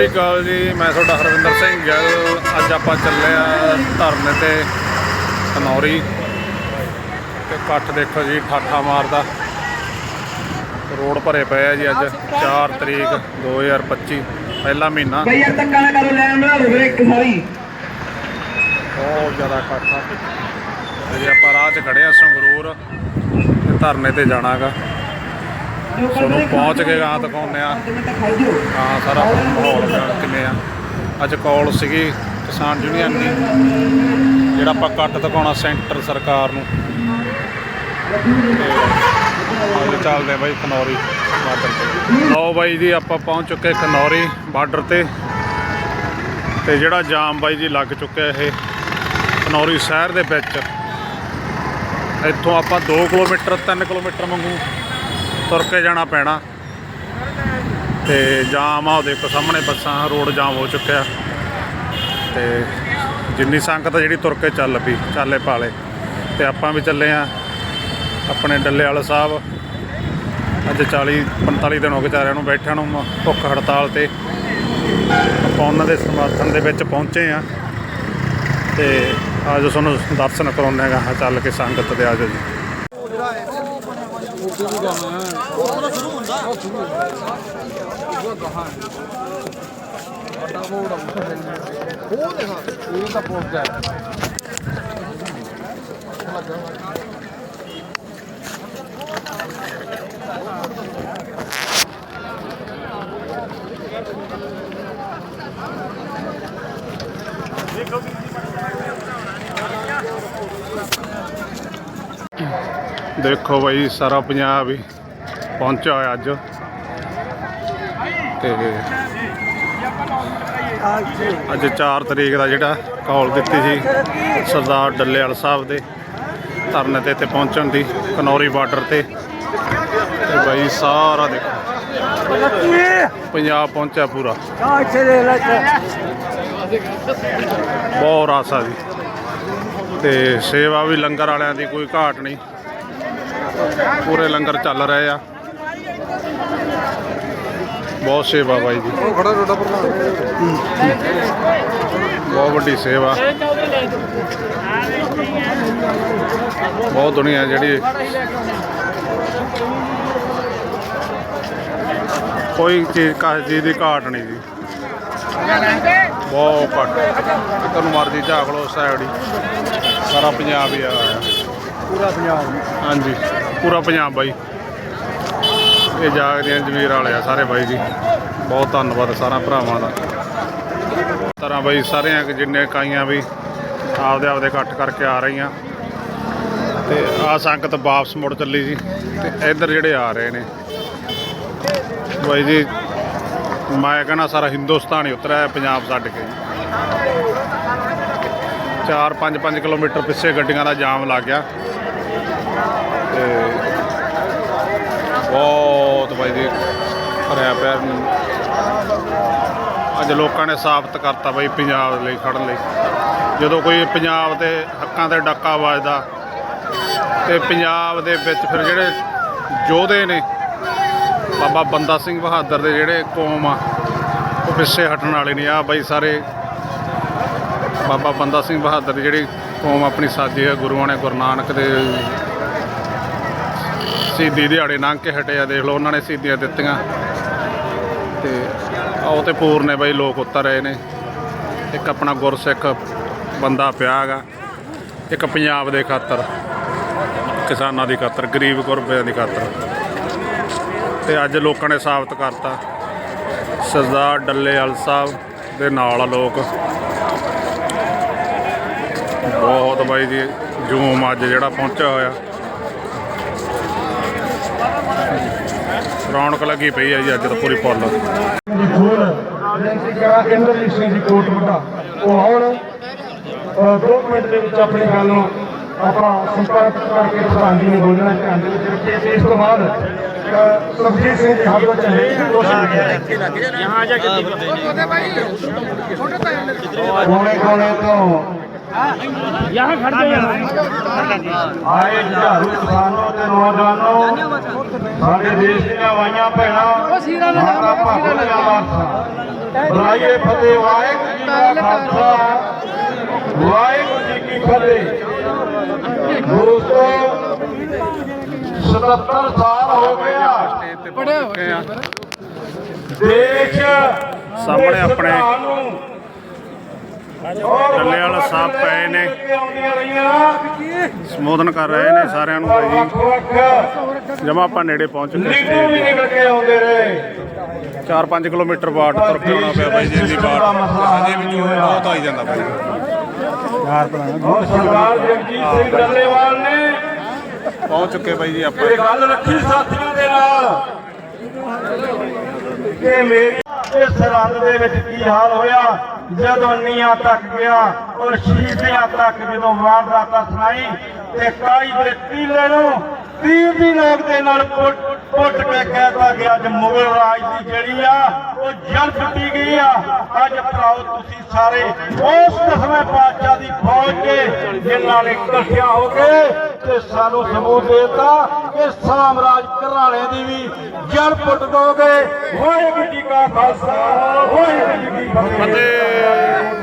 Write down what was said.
ਸ੍ਰੀ ਅਕਾਲ ਜੀ ਮੈਂ ਤੁਹਾਡਾ ਹਰਵਿੰਦਰ ਸਿੰਘ ਗਿੱਲ। ਅੱਜ ਆਪਾਂ ਚੱਲੇ ਆ ਧਰਨੇ ਤੇ ਖਨੌਰੀ ਤੇ ਇਕੱਠ ਦੇਖੋ ਜੀ ਠਾਠਾ ਮਾਰਦਾ। ਰੋਡ ਭਰੇ ਪਏ ਆ ਜੀ ਅੱਜ 4 ਤਰੀਕ 2025 ਪਹਿਲਾ ਮਹੀਨਾ। ਬਈ ਯਾਰ ਧੱਕਾ ਨਾ ਕਰੋ ਲੈਣ ਬਣਾ ਲਓ ਵੀਰੇ ਇੱਕ ਸਾਰੀ। ਬਹੁਤ ਜ਼ਿਆਦਾ ਇਕੱਠ ਆ। ਅਜੇ ਆਪਾਂ ਰਾਹ 'ਚ ਖੜੇ ਆ ਸੰਗਰੂਰ ਤੇ ਧਰਨੇ ਤੇ ਜਾਣਾਗਾ। ਤੁਹਾਨੂੰ ਪਹੁੰਚ ਕੇ ਗਾਂ ਦਿਖਾਉਂਦੇ ਆ? ਹਾਂ ਸਾਰਾ ਮਾਹੌਲ ਕਿਵੇਂ ਆ। ਅੱਜ ਕਾਲ ਸੀਗੀ ਕਿਸਾਨ ਯੂਨੀਅਨ ਦੀ। ਜਿਹੜਾ ਆਪਾਂ ਕੱਟ ਦਿਖਾਉਣਾ ਸੈਂਟਰ ਸਰਕਾਰ ਨੂੰ। ਅੱਜ ਚੱਲਦੇ ਬਾਈ ਖਨੌਰੀ ਬਾਰਡਰ ਤੇ। ਲਓ ਬਾਈ ਜੀ ਆਪਾਂ ਪਹੁੰਚ ਚੁੱਕੇ ਖਨੌਰੀ ਬਾਰਡਰ ਤੇ। ਤੇ ਜਿਹੜਾ ਜਾਮ ਬਾਈ ਜੀ ਲੱਗ ਚੁੱਕਿਆ ਇਹ ਖਨੌਰੀ ਸ਼ਹਿਰ ਦੇ ਵਿੱਚ। ਇੱਥੋਂ ਆਪਾਂ 2 ਕਿਲੋਮੀਟਰ 3 ਕਿਲੋਮੀਟਰ ਵਾਂਗੂ ਤੁਰ ਕੇ ਜਾਣਾ ਪੈਣਾ। ਤੇ ਜਾਮ ਆ ਉਹ ਦੇਖੋ ਸਾਹਮਣੇ ਬੱਸਾਂ ਰੋਡ ਜਾਮ ਹੋ ਚੁੱਕਿਆ। ਤੇ ਜਿੰਨੀ ਸੰਗਤ ਜਿਹੜੀ ਤੁਰ ਕੇ ਚੱਲ ਪਈ, ਚਾਲੇ ਪਾਲੇ। ਤੇ ਆਪਾਂ ਵੀ ਚੱਲੇ ਆ ਆਪਣੇ ਡੱਲੇ ਵਾਲਾ ਸਾਹਿਬ। ਅੱਜ 40 45 ਦਿਨ ਹੋ ਗਏ ਚਾਰਿਆਂ ਨੂੰ ਬੈਠਿਆਂ ਨੂੰ ਮ- ਭੁੱਖ ਹੜਤਾਲ ਤੇ। ਆਪਾਂ ਉਹਨਾਂ ਦੇ ਸਮਰਥਨ ਦੇ ਵਿੱਚ ਪਹੁੰਚੇ ਆ। ਤੇ ਅੱਜ ਤੁਹਾਨੂੰ ਦਰਸ਼ਨ ਕਰਾਉਂਦੇ ਹੈਗਾ ਚੱਲ ਕੇ ਸੰਗਤ ਦੇ ਆਜੋ ਜੀ। 들고 가면 하나 들고 온다? 어 들고 온다 이거 한 왔다고 오라고 보호대 한 여기다 보호대 Thank you. ਦੇਖੋ ਬਾਈ, ਸਾਰਾ ਪੰਜਾਬ ਹੀ ਪਹੁੰਚਿਆ ਹੋਇਆ ਅੱਜ। ਤੇ ਅੱਜ 4 ਤਰੀਕ ਦਾ ਜਿਹੜਾ ਕਾਲ ਦਿੱਤੀ ਸੀ ਸਰਦਾਰ ਡੱਲੇਵਾਲ ਸਾਹਿਬ ਦੇ, ਧਰਨੇ ਤੇ ਇੱਥੇ ਪਹੁੰਚਣ ਦੀ, ਕਨੌਰੀ ਬਾਰਡਰ ਤੇ। ਤੇ ਬਾਈ, ਸਾਰਾ ਦੇਖੋ, ਪੰਜਾਬ ਪਹੁੰਚਿਆ ਪੂਰਾ। ਬਹੁਤ ਰਾਸਾ ਜੀ। ਤੇ ਸੇਵਾ ਵੀ ਲੰਗਰ ਵਾਲਿਆਂ ਦੀ ਕੋਈ ਘਾਟ ਨਹੀਂ। ਪੂਰੇ ਲੰਗਰ ਚੱਲ ਰਹੇ ਆ। ਬਹੁਤ ਸੇਵਾ ਬਾਈ ਜੀ। ਬਹੁਤ ਵੱਡੀ ਸੇਵਾ। ਬਹੁਤ ਦੁਨੀਆ ਜਿਹੜੀ ਕੋਈ ਚੀਜ਼ ਕਾਹ ਚੀਜ਼ ਦੀ ਘਾਟ ਨਹੀਂ ਜੀ। ਬਹੁਤ ਘੱਟ। ਜਿੱਧਰ ਨੂੰ ਮਰਜ਼ੀ ਝਾਕ ਲਓ ਸਾਈਡ ਹੀ। ਸਾਰਾ ਪੰਜਾਬ ਹੀ ਆ। ਪੂਰਾ ਪੰਜਾਬ। ਹਾਂਜੀ, ਪੂਰਾ ਪੰਜਾਬ ਬਾਈ। ਇਹ ਜਾਗਦੇ ਆ ਜਮੀਰ ਵਾਲੇ ਆ ਸਾਰੇ ਬਾਈ ਜੀ। ਬਹੁਤ ਧੰਨਵਾਦ ਸਾਰਾ ਭਰਾਵਾਂ ਦਾ। ਤਰ੍ਹਾਂ ਬਾਈ, ਸਾਰਿਆਂ ਕੁ ਜਿੰਨੇ ਇਕਾਈਆਂ ਵੀ, ਆਪਦੇ ਆਪਦੇ ਇਕੱਠ ਕਰਕੇ ਆ ਰਹੀਆਂ। ਤੇ ਆ ਸੰਗਤ ਵਾਪਸ ਮੁੜ ਚੱਲੀ ਜੀ। ਤੇ ਇੱਧਰ ਜਿਹੜੇ ਆ ਰਹੇ ਨੇ। ਬਾਈ ਜੀ, ਮੈਂ ਕਹਿੰਦਾ ਸਾਰਾ ਹਿੰਦੁਸਤਾਨ ਹੀ ਉਤਰਿਆ ਪੰਜਾਬ ਛੱਡ ਕੇ 4-5-5 ਕਿਲੋਮੀਟਰ ਪਿੱਛੇ ਗੱਡੀਆਂ ਦਾ ਜਾਮ ਲੱਗ ਗਿਆ। ਤੇ ਬਹੁਤ ਬਾਈ ਜੀ, ਭਰਿਆ ਪਿਆ ਅੱਜ ਲੋਕਾਂ ਨੇ ਸਾਬਤ ਕਰਤਾ ਬਾਈ ਪੰਜਾਬ ਲਈ ਖੜਨ ਲਈ। ਜਦੋਂ ਕੋਈ ਪੰਜਾਬ ਦੇ ਹੱਕਾਂ ਤੇ ਡਾਕਾ ਵੱਜਦਾ ਤੇ ਪੰਜਾਬ ਦੇ ਵਿੱਚ ਫਿਰ ਜਿਹੜੇ ਯੋਧੇ ਨੇ, ਬਾਬਾ ਬੰਦਾ ਸਿੰਘ ਬਹਾਦਰ ਦੇ ਜਿਹੜੇ ਕੌਮ ਆ, ਉਹ ਪਿੱਛੇ ਹਟਣ ਵਾਲੇ ਨਹੀਂ ਆ ਬਾਈ ਸਾਰੇ ਬਾਬਾ ਬੰਦਾ ਸਿੰਘ ਬਹਾਦਰ ਦੀ ਜਿਹੜੀ ਕੌਮ ਆਪਣੀ ਸਾਜੀ ਹੈ ਗੁਰੂਆਂ ਨੇ ਗੁਰੂ ਨਾਨਕ ਦੇ ਸ਼ਹੀਦੀ ਦਿਹਾੜੇ ਲੰਘ ਕੇ ਹਟਿਆ, ਦੇਖ ਲਓ ਉਹਨਾਂ ਨੇ ਸ਼ਹੀਦੀਆਂ ਦਿੱਤੀਆਂ। ਤੇ ਆਓ ਤੇ ਪੂਰਨੇ ਬਾਈ, ਲੋਕ ਉਤਰ ਰਹੇ ਨੇ। ਇੱਕ ਆਪਣਾ ਗੁਰਸਿੱਖ ਬੰਦਾ ਪਿਆ ਹੈਗਾ, ਇੱਕ ਪੰਜਾਬ ਦੇ ਖਾਤਰ, ਕਿਸਾਨਾਂ ਦੀ ਖਾਤਰ, ਗਰੀਬ ਗੁਰਬਿਆਂ ਦੀ ਖਾਤਰ। ਤੇ ਅੱਜ ਲੋਕਾਂ ਨੇ ਸਾਬਤ ਕਰਤਾ, ਸਰਦਾਰ ਡੱਲੇਵਾਲ ਸਾਹਿਬ ਦੇ ਨਾਲ ਲੋਕ। ਬਹੁਤ ਬਾਈ ਜੀ, ਜੂਮ ਅੱਜ ਜਿਹੜਾ ਪਹੁੰਚਿਆ ਹੋਇਆ। ਰੌਣਕ ਲੱਗੀ ਪਈ ਹੈ ਜੀ ਅੱਜ ਤਾਂ ਪੂਰੀ ਫੁੱਲ। ਜੀ ਇੰਦਰਜੀਤ ਸਿੰਘ ਜੀ ਕੋਟ ਵੱਡਾ ਉਹ ਆਉਣ ਅ, ਦੋ ਕੁ ਮਿੰਟ ਦੇ ਵਿੱਚ ਆਪਣੀ ਗੱਲ ਨੂੰ ਆਪਣਾ ਸੰਪਰਕ ਕਰਕੇ ਪ੍ਰਧਾਨ ਜੀ ਨੂੰ ਬੋਲਣਾ ਧਿਆਨ ਦੇ ਵਿੱਚ ਰੱਖੀਏ ਤੇ ਇਸ ਤੋਂ ਬਾਅਦ ਅ, ਸੁਖਜੀਤ ਸਿੰਘ ਜੀ ਹੱਥ ਵਿੱਚ ਹੈ। ਦੋ ਕੋਨੇ ਕੋਨੇ ਤੋਂ ਯਹਾਂ ਖੜ ਜਾਓ ਆਏ ਜਹਾਰੂ ਕਿਸਾਨੋ ਤੇ ਨੌਜਵਾਨੋ ਸਾਡੇ ਦੇਸ਼ ਦੀਆਂ ਵਾਈਆਂ ਭੈਣਾਂ ਮਾਤਾ ਭਾਗੋ ਦੀਆਂ ਵਾਰਸਾਂ ਬੁਲਾਈਏ ਫਤਿਹ ਵਾਹਿਗੁਰੂ ਜੀ ਕਾ ਖਾਲਸਾ। ਵਾਹਿਗੁਰੂ ਜੀ ਕੀ ਫਤਿਹ। ਗੁਰੂ ਤੋਂ 77 ਸਾਲ ਹੋ ਗਿਆ ਸਟੇਜ ਤੇ ਪਹੁੰਚ ਚੁੱਕੇ ਆ ਦੇਸ਼ ਸਾਹਮਣੇ ਦੇ ਡੱਲੇ ਵਾਲਾ ਸਾਹਿਬ ਪਏ ਨੇ। ਸੰਬੋਧਨ ਕਰ ਰਹੇ ਨੇ ਸਾਰਿਆਂ ਨੂੰ ਵੱਖ ਜਮਾ ਆਪਾਂ ਨੇੜੇ ਪਹੁੰਚ ਦੇ ਰਹੇ। 4-5 ਕਿਲੋਮੀਟਰ ਬਾਟ ਤੁਰ ਕੇ ਆਉਣਾ ਪਿਆ ਬਾਈ ਜੀ ਇੰਨੀ ਬਾਟ ਅਜੇ ਵੀ ਜੂਨ ਬਹੁਤ ਆਈ ਜਾਂਦਾ ਔਰ ਸਰਦਾਰ ਜਗਜੀਤ ਸਿੰਘ ਡੱਲੇਵਾਲ ਨੇ। ਪਹੁੰਚ ਚੁੱਕੇ ਬਾਈ ਜੀ ਆਪਾਂ। ਇਹ ਗੱਲ ਰੱਖੀ ਸਾਥੀਆਂ ਦੇ ਨਾਲ। ਕਿ ਮੇਰੀ ਇਸ ਸਰਹੱਦ ਦੇ ਵਿੱਚ ਕੀ ਹਾਲ ਹੋਇਆ? ਜਦੋਂ ਨੀਆਂ ਤੱਕ ਗਿਆ ਔਰ ਸ਼ੀਸ਼ਿਆਂ ਤੱਕ ਜਦੋਂ ਵਾਰਦਾਤਾਂ ਸੁਣਾਈ ਤੇ ਕਾਈ ਦੇ ਤੀਲੇ ਨੂੰ ਤੀਰ ਦੀ ਨੋਕ ਦੇ ਨਾਲ ਪੁੱਟ ਕੇ ਕਹਿਤਾ ਗਿਆ, ਅੱਜ ਮੁਗਲ ਰਾਜ ਦੀ ਜਿਹੜੀ ਆ, ਉਹ ਜੜ ਟੁੱਟੀ ਗਈ ਆ। ਅੱਜ ਭਰਾਓ, ਤੁਸੀਂ ਸਾਰੇ ਉਸ ਦਸਵੇਂ ਪਾਤਸ਼ਾਹ ਦੀ ਫੌਜ ਕੇ ਜਿਨ੍ਹਾਂ ਨੇ ਇਕੱਠਿਆਂ ਹੋ ਕੇ ਤੇ ਸਾਨੂੰ ਸਬੂਤ ਦੇਤਾ ਕਿ ਸਾਮਰਾਜ ਘਰਾਣੇ ਦੀ ਵੀ ਜੜ ਪੁੱਟ ਦੋਗੇ। ਵਾਹਿਗੁਰੂ ਜੀ ਕਾ ਖਾਲਸਾ, ਵਾਹਿਗੁਰੂ ਜੀ ਕੀ ਫਤਿਹ।